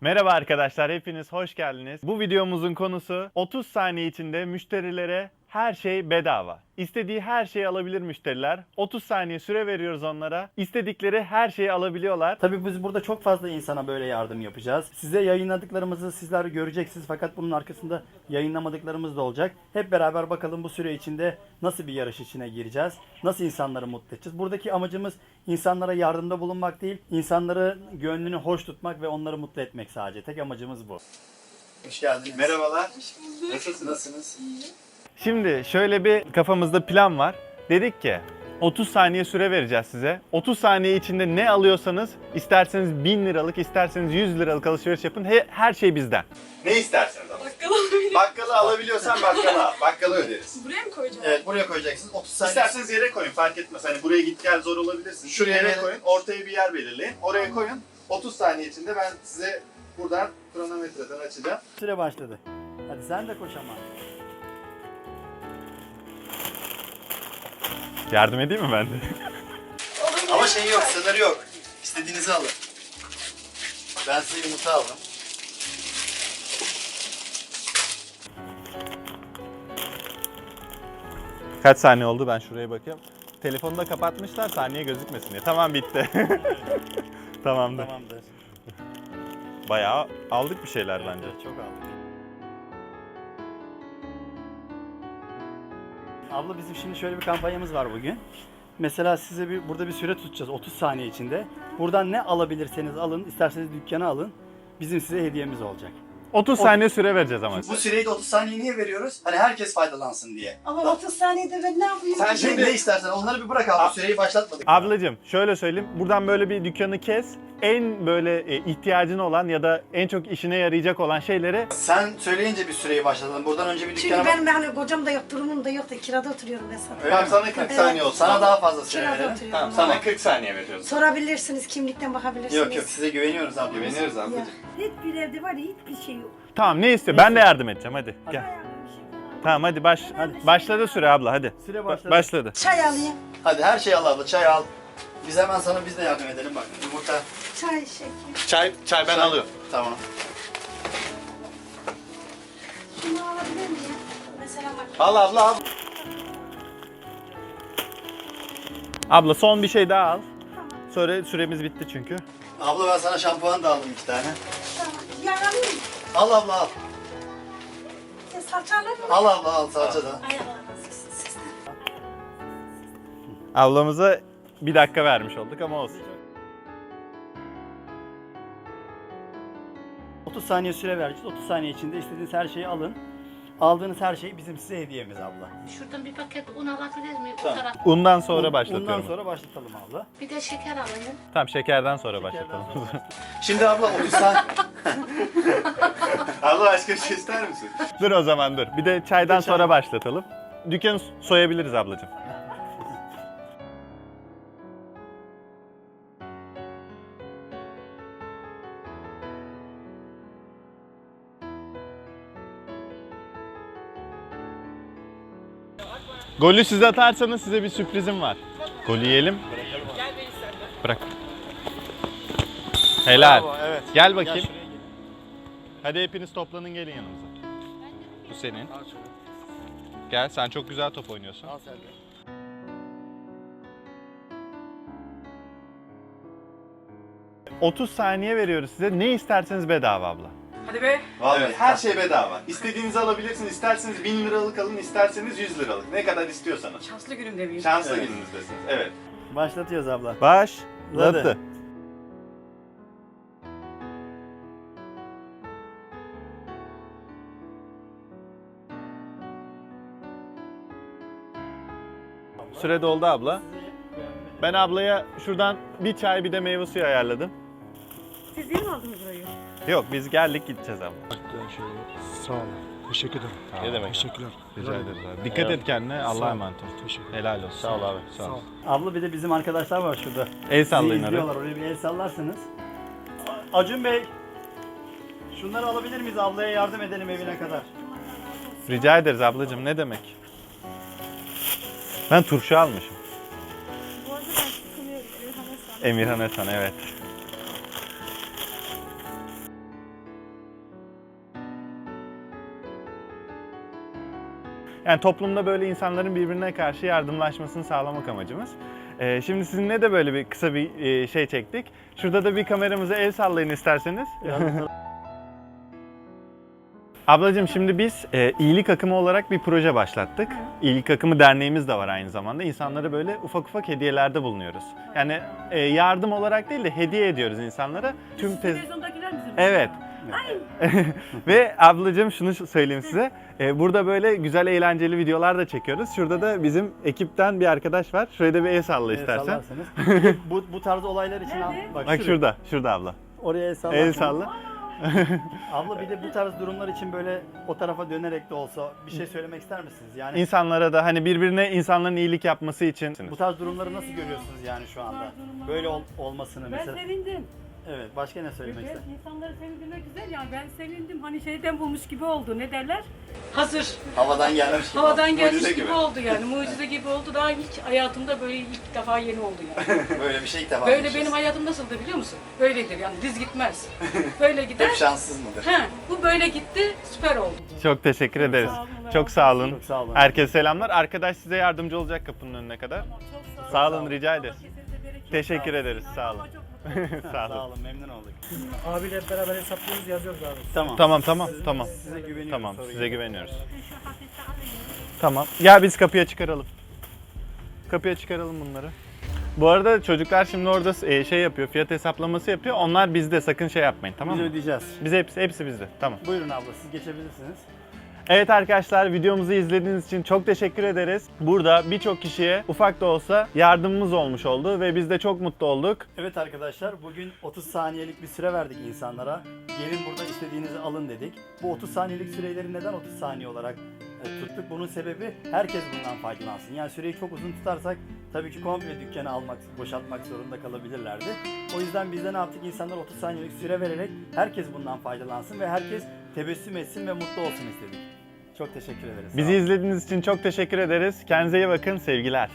Merhaba arkadaşlar, hepiniz hoş geldiniz. Bu videomuzun konusu 30 saniye içinde müşterilere her şey bedava. İstediği her şeyi alabilir müşteriler. 30 saniye süre veriyoruz onlara. İstedikleri her şeyi alabiliyorlar. Tabii biz burada çok fazla insana böyle yardım yapacağız. Size yayınladıklarımızı sizler göreceksiniz fakat bunun arkasında yayınlamadıklarımız da olacak. Hep beraber bakalım bu süre içinde nasıl bir yarış içine gireceğiz? Nasıl insanları mutlu edeceğiz? Buradaki amacımız insanlara yardımda bulunmak değil, insanları gönlünü hoş tutmak ve onları mutlu etmek sadece. Tek amacımız bu. Hoş geldiniz. Merhabalar. Nasılsınız? Nasılsınız? Şimdi şöyle bir kafamızda plan var. Dedik ki 30 saniye süre vereceğiz size. 30 saniye içinde ne alıyorsanız isterseniz 1000 liralık isterseniz 100 liralık alışveriş yapın. He- her şey bizden. Ne isterseniz ama. Bakkal alabilir. Bakkalı alabiliyorsan bakkala al. Bakkalı öderiz. Buraya mı koyacağım? Evet buraya koyacaksınız. 30 saniye. İsterseniz yere koyun fark etmez. Hani buraya git gel zor olabilirsin. Şuraya yere yere- koyun. Ortaya bir yer belirleyin. Oraya koyun. 30 saniye içinde ben size buradan kronometreden açacağım. Süre başladı. Hadi sen de koş ama. Yardım edeyim mi ben de? Ama şey yok, sınır yok. İstediğinizi alın. Ben size yumurta aldım. Kaç saniye oldu ben şuraya bakayım. Telefonu da kapatmışlar saniye gözükmesin diye. Tamam bitti. Tamamdır. Tamamdır. Bayağı aldık bir şeyler bence. Çok aldım. Abla bizim şimdi şöyle bir kampanyamız var bugün. Mesela size bir burada bir süre tutacağız 30 saniye içinde. Buradan ne alabilirseniz alın, isterseniz dükkana alın. Bizim size hediyemiz olacak. 30 saniye süre vereceğiz ama. Bu süreyi de 30 saniye niye veriyoruz? Hani herkes faydalansın diye. Ama 30 saniyede ben ne yapayım? Sen şimdi ne istersen onları bir bırak abi. Süreyi başlatmadık. Ablacığım şöyle söyleyeyim. Buradan böyle bir dükkanı kes. En böyle e, ihtiyacın olan ya da en çok işine yarayacak olan şeyleri Sen söyleyince bir süreyi başlatalım. Buradan önce bir Çünkü dükkana benim hani kocam da yok, durumum da yok da kirada oturuyorum ben sana. Öyle Tamam mi? sana 40 saniye olsun. Sana daha fazla süre Kirada verelim. oturuyorum. Tamam sana 40 saniye veriyoruz. Sorabilirsiniz, kimlikten bakabilirsiniz. Yok yok size güveniyoruz abla. Güveniyoruz ablacığım. Hiçbir evde var ya hiçbir şey yok. Tamam ne istiyor? Ben de yardım edeceğim hadi. Gel. Şey. Tamam hadi baş Hadi. başladı süre abla hadi. Süre Ba- başladı. başladı. Çay alayım. Hadi her şeyi al abla. Çay al. Biz hemen sana biz de yardım edelim bak. Yumurta. Çay, şeker. Çay, çay ben Çay. alıyorum. Tamam. Şunu alabilir miyim? Mesela bak. Al abla al. Abla son bir şey daha al. Sonra süremiz bitti çünkü. Abla ben sana şampuan da aldım iki tane. Tamam. Yağ alayım mı? Al abla al. Sen salça alır mısın? Al abla al salça da. Ay Allah razı olsun sizden. Ablamıza bir dakika vermiş olduk ama olsun. 30 saniye süre vereceğiz. 30 saniye içinde istediğiniz her şeyi alın. Aldığınız her şey bizim size hediyemiz abla. Şuradan bir paket un alabilir miyim? Bu Tamam. taraf. Undan sonra Un- başlatıyorum. Ondan sonra başlatalım abla. Bir de şeker alayım. Tamam şekerden sonra başlatalım. Şimdi abla 30 saniye. Abla başka bir şey ister misin? dur o zaman dur. Bir de çaydan sonra başlatalım. Dükkanı soyabiliriz ablacığım. Golü siz atarsanız size bir sürprizim var. Golü yiyelim. Bırak. Helal. Bravo, evet. Gel bakayım. Gel gel. Hadi hepiniz toplanın gelin yanımıza. Bu senin. Gel sen çok güzel top oynuyorsun. Al sen de. Cık, 30 saniye veriyoruz size. Ne isterseniz bedava abla. Hadi be. Vallahi Evet. her şey bedava. İstediğinizi alabilirsiniz. İsterseniz 1000 liralık alın, isterseniz 100 liralık. Ne kadar istiyorsanız. Şanslı günümde miyim? Şanslı Evet. gününüzdesiniz. Evet. Başlatıyoruz abla. Başladı. Süre doldu abla. Ben ablaya şuradan bir çay bir de meyve suyu ayarladım. Siz değil mi aldınız burayı? Yok biz geldik gideceğiz abla. Sağ olun. Teşekkür ederim. Ne demek? Teşekkürler. Rica ederiz abi. Dikkat et kendine. Allah'a emanet ol. Teşekkür Helal olsun. Sağ ol abi. Sağ Sağ ol. Abla bir de bizim arkadaşlar var şurada. El Bizi sallayın oraya. izliyorlar. Oraya bir el sallarsınız. Acun Bey. Şunları alabilir miyiz? Ablaya yardım edelim evine kadar. Rica ederiz ablacığım. Ne demek? Ben turşu almışım. Bu arada ben sıkılıyorum. Emirhan'a Emirhan Esen evet. Yani toplumda böyle insanların birbirine karşı yardımlaşmasını sağlamak amacımız. Ee, şimdi sizinle de böyle bir kısa bir e, şey çektik. Şurada da bir kameramıza el sallayın isterseniz. Ablacığım şimdi biz e, iyilik akımı olarak bir proje başlattık. İyilik akımı derneğimiz de var aynı zamanda. İnsanlara böyle ufak ufak hediyelerde bulunuyoruz. Yani e, yardım olarak değil de hediye ediyoruz insanlara. Tüm tez... Televizyondakiler bizim. Evet. Ve ablacığım şunu söyleyeyim size. E, burada böyle güzel eğlenceli videolar da çekiyoruz. Şurada da bizim ekipten bir arkadaş var. Şuraya da bir el salla El istersen. sallarsanız. bu, bu tarz olaylar için al, bak, Bak şurada, şurada abla. Oraya el sallarsanız. El salla. Abla bir de bu tarz durumlar için böyle o tarafa dönerek de olsa bir şey söylemek ister misiniz? Yani İnsanlara da hani birbirine insanların iyilik yapması için. bu tarz durumları nasıl görüyorsunuz yani şu anda? Böyle ol- olmasını Ben mesela. sevindim. Evet, başka ne söylemek Evet, ister? insanları sevindirmek güzel yani ben sevindim. Hani şeyden bulmuş gibi oldu. Ne derler? Hazır. Havadan gelmiş gibi. Havadan gelmiş Mucize gibi. oldu yani. Mucize gibi oldu. Daha hiç hayatımda böyle ilk defa yeni oldu yani. Böyle bir şey ilk defa Böyle benim hayatım nasıldı biliyor musun? Böyledir yani düz gitmez. Böyle gider. Hep şanssız mıdır? He, bu böyle gitti, süper oldu. Çok teşekkür ederiz. sağ olun, Çok sağ olun. Çok sağ olun. Herkese selamlar. Arkadaş size yardımcı olacak kapının önüne kadar. Çok sağ Sağ olun, rica ederiz. Teşekkür ederiz, sağ olun. Sağ olun. memnun olduk. Abiyle hep beraber hesaplıyoruz yazıyoruz abi. Tamam. Tamam tamam tamam. Size güveniyorum. Tamam sorun size güveniyoruz. Tamam. Gel biz kapıya çıkaralım. Kapıya çıkaralım bunları. Bu arada çocuklar şimdi orada e, şey yapıyor, fiyat hesaplaması yapıyor. Onlar bizde sakın şey yapmayın tamam Biz mı? ödeyeceğiz. Biz hepsi hepsi bizde. Tamam. Buyurun abla siz geçebilirsiniz. Evet arkadaşlar videomuzu izlediğiniz için çok teşekkür ederiz. Burada birçok kişiye ufak da olsa yardımımız olmuş oldu ve biz de çok mutlu olduk. Evet arkadaşlar bugün 30 saniyelik bir süre verdik insanlara. Gelin burada istediğinizi alın dedik. Bu 30 saniyelik süreleri neden 30 saniye olarak e, tuttuk? Bunun sebebi herkes bundan faydalansın. Yani süreyi çok uzun tutarsak tabii ki komple dükkanı almak, boşaltmak zorunda kalabilirlerdi. O yüzden biz de ne yaptık? İnsanlara 30 saniyelik süre vererek herkes bundan faydalansın ve herkes tebessüm etsin ve mutlu olsun istedik. Çok teşekkür ederiz. Bizi izlediğiniz için çok teşekkür ederiz. Kendinize iyi bakın. Sevgiler.